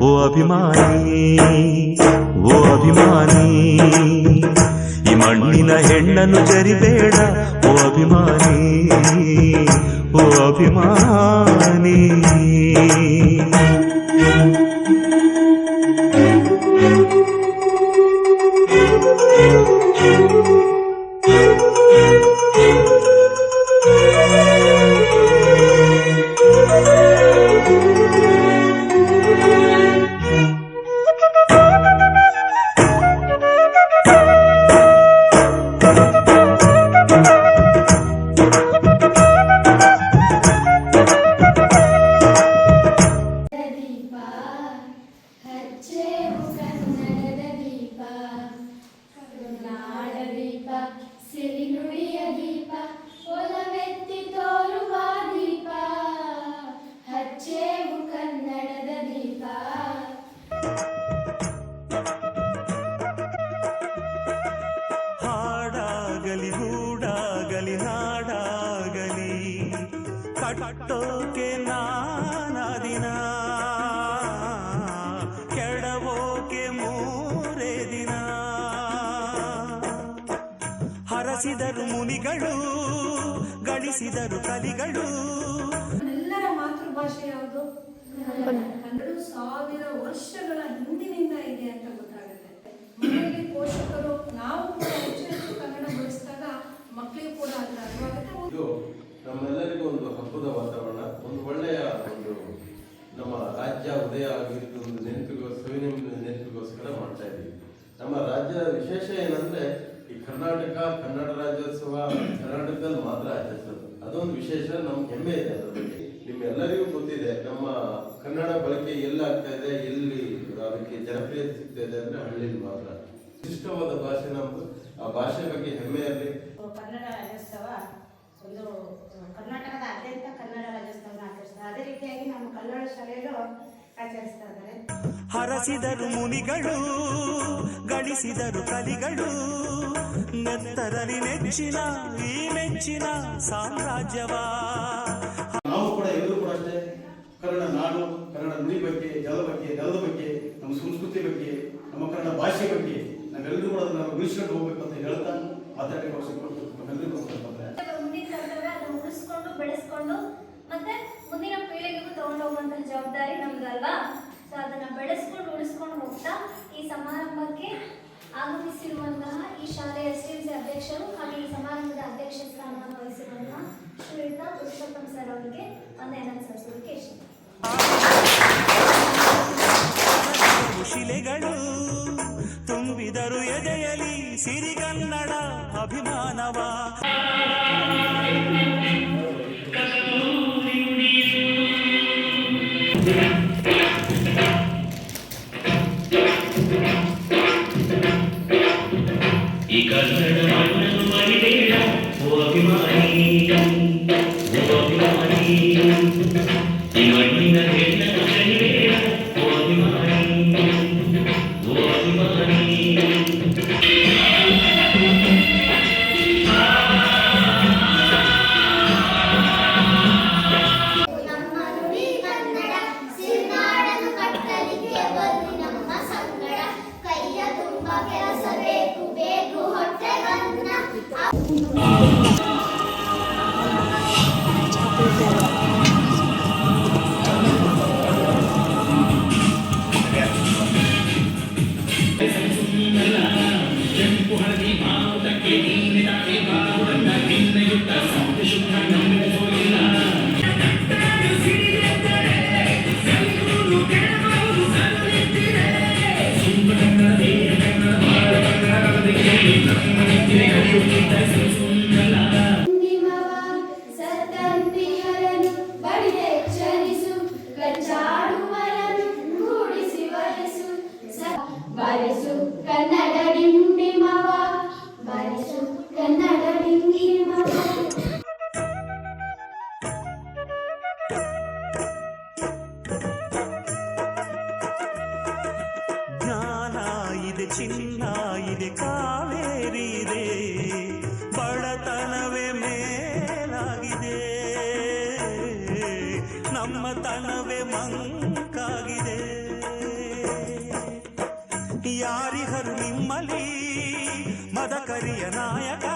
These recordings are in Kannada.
ಓ ಅಭಿಮಾನಿ ಓ ಅಭಿಮಾನಿ ಈ ಮಣ್ಣಿನ ಹೆಣ್ಣನ್ನು ಜರಿಬೇಡ ಓ ಅಭಿಮಾನಿ ಓ ಅಭಿಮಾನಿ ಕಟ್ಟೋಕೆ ನಾನ ದಿನ. ಕೆಡವೋಕೆ ಮೂರೇ ದಿನ. ಹರಸಿದರು ಮುನಿಗಳು ಗಳಿಸಿದರು ಕಲಿಗಳು. ಎಲ್ಲರ ಮಾತೃಭಾಷೆ ಯಾವುದು? ಕನ್ನಡ. ಸಾವಿರ ವರ್ಷಗಳ ಹಿಂದಿನಿಂದ ಇದೆ ಅಂತ ಗೊತ್ತಾಗುತ್ತೆ. ಮನೆಯಲ್ಲಿ ಪೋಷಕರು ನಾವು ಕೂಡ ಹೆಚ್ಚು ಹೆಚ್ಚು ಕನ್ನಡ ಬಳಸಿದಾಗ ಮಕ್ಕಳಿಗೆ ಕೂಡ ಅದರ ಅರಿವಾಗುತ್ತೆ ಇದು ನಮ್ಮೆಲ್ಲರಿಗೂ ಒಂದು ಹಬ್ಬದ ವಾತಾವರಣ, ಒಂದು ಒಳ್ಳೆಯ ಒಂದು ನಮ್ಮ ರಾಜ್ಯ ಉದಯ ಆಗಿದ್ದು ಒಂದು ನೆನಪಿಗೋಸ್ಕರ ನೆನಪಿಗೋಸ್ಕರ ಮಾಡ್ತಾ ಇದ್ದೀವಿ. ನಮ್ಮ ರಾಜ್ಯದ ವಿಶೇಷ ಏನಂದ್ರೆ, ಈ ಕರ್ನಾಟಕ, ಕನ್ನಡ ರಾಜ್ಯೋತ್ಸವ, ಕರ್ನಾಟಕದಲ್ಲಿ ಮಾತ್ರ ಆಚರಿಸೋದು. ಅದೊಂದು ವಿಶೇಷ, ನಮ್ಗೆ ಹೆಮ್ಮೆ ಇದೆ ಅದ್ರ ನಿಮ್ಮೆಲ್ಲರಿಗೂ ಗೊತ್ತಿದೆ, ನಮ್ಮ ಕನ್ನಡ ಬಳಕೆ ಎಲ್ಲಿ ಆಗ್ತಾ ಇದೆ, ಎಲ್ಲಿ ಅದಕ್ಕೆ ಜನಪ್ರಿಯತೆ ಸಿಗ್ತಾ ಇದೆ ಅಂದ್ರೆ ಹಳ್ಳಿಲಿ ಮಾತ್ರ. ವಿಶಿಷ್ಟವಾದ ಭಾಷೆ ನಮ್ದು. ಆ ಭಾಷೆ ಬಗ್ಗೆ ಹೆಮ್ಮೆ ಇರಲಿ. ಕನ್ನಡ ರಾಜ್ಯೋತ್ಸವ ಒಂದು ಹರಸಿದರು ಮುನಿಗಳು ಗಳಿಸಿದರು ಕಲಿಗಳು ನೆತ್ತರಲಿ ನೆಚ್ಚಿನ ಈ ಮೆಚ್ಚಿನ ಸಾಮ್ರಾಜ್ಯವಾ. ನಾವು ಕೂಡ ಎಲ್ಲರೂ ಕೂಡ ಅಷ್ಟೇ ಕನ್ನಡ ನಾಡು ಕನ್ನಡ ನುಡಿ ಬಗ್ಗೆ ಜಲ ಬಗ್ಗೆ ನೆಲದ ಬಗ್ಗೆ ನಮ್ಮ ಸಂಸ್ಕೃತಿ ಬಗ್ಗೆ ನಮ್ಮ ಕನ್ನಡ ಭಾಷೆ ಬಗ್ಗೆ ನಾವೆಲ್ಲರೂ ಕೂಡ ಅದನ್ನು ಉಳಿಸ್ಕೊಂಡು ಹೋಗ್ಬೇಕು ಅಂತ ಹೇಳ್ತಾ ಮಾತಾಡಿ ಅವಶ್ಯಕ ನಮ್ಮೆಲ್ಲರಿಗೂ ಕೊಡ್ತಾರೆ ಮುಂದಿನ ಕರ್ತವ್ಯ ಉಳಿಸ್ಕೊಂಡು ಬೆಳೆಸ್ಕೊಂಡು ಮತ್ತೆ ಮುಂದಿನ ಪೀಳಿಗೆಗೂ ತಗೊಂಡು ಹೋಗುವಂತಹ ಜವಾಬ್ದಾರಿ ನಮ್ದಲ್ವಾ ಸೊ ಅದನ್ನ ಬೆಳೆಸ್ಕೊಂಡು ಉಳಿಸ್ಕೊಂಡು ಹೋಗ್ತಾ ಈ ಸಮಾರಂಭಕ್ಕೆ ಆಗಮಿಸಿರುವಂತಹ ಈ ಶಾಲೆಯ ಎಸ್ ಸಿ ಅಧ್ಯಕ್ಷರು ಹಾಗೆ ಈ ಸಮಾರಂಭದ ಅಧ್ಯಕ್ಷ ಸ್ಥಾನವನ್ನು ವಹಿಸಿರುವಂತಹ ಶ್ರೀಯುತ ಪುರುಷೋತ್ತಮ್ ಸರ್ ಅವರಿಗೆ ವಂದನೆಯನ್ನು ಸಲ್ಲಿಸೋದಕ್ಕೆ ಇಷ್ಟ ಶಿಲೆಗಳು ತುಂಬಿದರು ಎದೆಯಲಿ ಸಿರಿಗನ್ನಡ ಅಭಿಮಾನವ. ಕನ್ನಡ ಮಣ್ಣನ್ನು ಮರಿಬೇಡ ಓ ಅಭಿಮಾನಿ ಓ ಅಭಿಮಾನಿ ಈ ಮಣ್ಣಿನ ಹೆಣ್ಣನ್ನು ಜರಿಬೇಡ ಓ ಅಭಿಮಾನಿ ಓ ಅಭಿಮಾನಿ Ah. ಚಿನ್ನ ಇದೆ, ಕಾವೇರಿ ಇದೆ, ಬಡತನವೇ ಮೇಲಾಗಿದೆ. ನಮ್ಮ ತನವೇ ಮಂಕಾಗಿದೆ. ಯಾರಿಹರು ನಿಮ್ಮಲ್ಲಿ ಮದಕರಿಯ ನಾಯಕ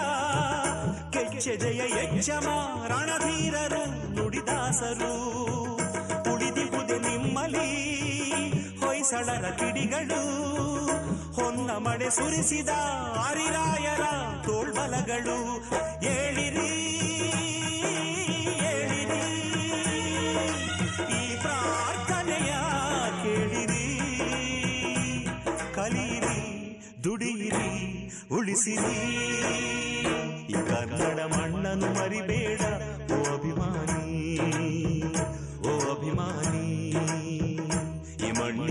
ಕೆಚ್ಚೆದೆಯ ಯಜ್ಜಮ ರಣಧೀರರು ನುಡಿದಾಸರು ಸುರಿಸಿದ ಹರಿರಾಯರ ತೋಳ್ಬಲಗಳು. ಏಳಿರಿ ಏಳಿರಿ. ಈ ಪ್ರಾರ್ಥನೆಯ ಕೇಳಿರಿ. ಕಲೀರಿ, ದುಡಿಯಿರಿ, ಉಳಿಸಿರಿ. ಈ ಕನ್ನಡ ಮಣ್ಣನ್ನು ಮರಿಬೇಡ, ಓ ಅಭಿಮಾನಿ ಓ ಅಭಿಮಾನಿ.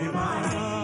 be mine.